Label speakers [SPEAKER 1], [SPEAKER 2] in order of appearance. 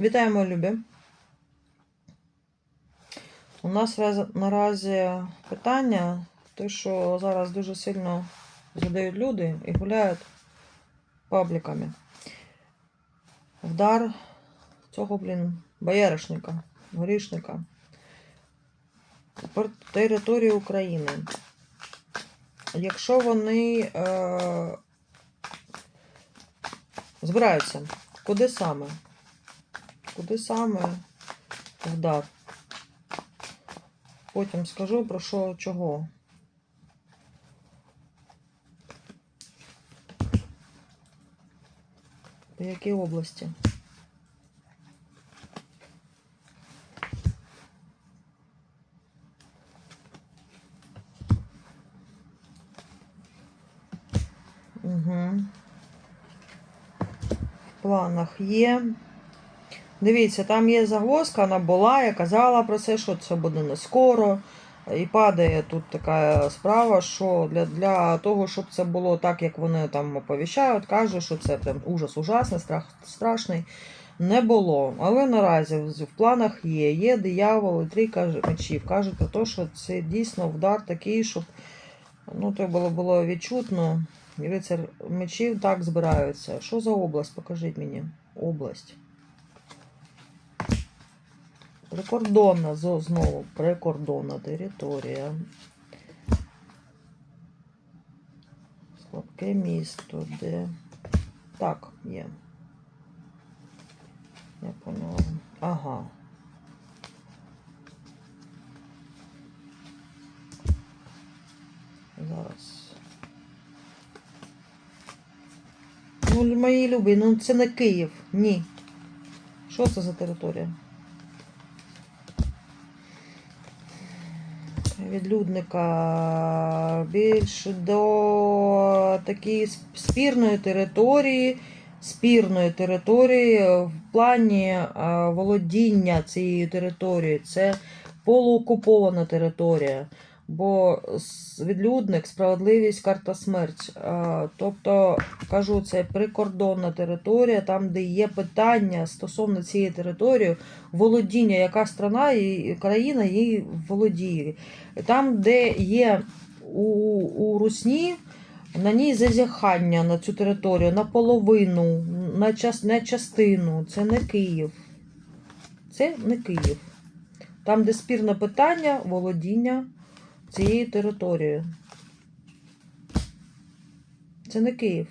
[SPEAKER 1] Вітаємо, любі. У нас наразі питання, те, що зараз дуже сильно задають люди і гуляють пабліками. Вдар цього, блін, бояришника, горішника по території України. Якщо вони е, збираються, куди саме? Куди саме вдар? Потім скажу про що чого. По якій області? Угу. В планах є. Дивіться, там є загвоздка, вона була, я казала про це, що це буде не скоро. І падає тут така справа, що для, для того, щоб це було так, як вони там оповіщають, кажуть, що це прям ужас ужасний, страх страшний. Не було. Але наразі в, планах є. Є диявол і трійка мечів. Кажуть про те, що це дійсно вдар такий, щоб ну, то було, було відчутно. Рицар мечів так збираються. Що за область? Покажіть мені. Область. Прикордонна знову прикордонна територія. Слабке місто, де. Так, є. Я поняла. Ага. Зараз. Ну, мої любі, ну це не Київ. Ні. Що це за територія? Відлюдника більш до такої спірної території, спірної території в плані е, володіння цією територією. Це полуокупована територія. Бо відлюдник, справедливість, карта смерть. Е, Тобто, кажу, це прикордонна територія, там, де є питання стосовно цієї території, володіння, яка страна і країна її володіє. Там, де є у, у Русні, на ній зазіхання на цю територію, на половину, на, час, на частину. Це не Київ. Це не Київ. Там, де спірне питання володіння цією територією. Це не Київ.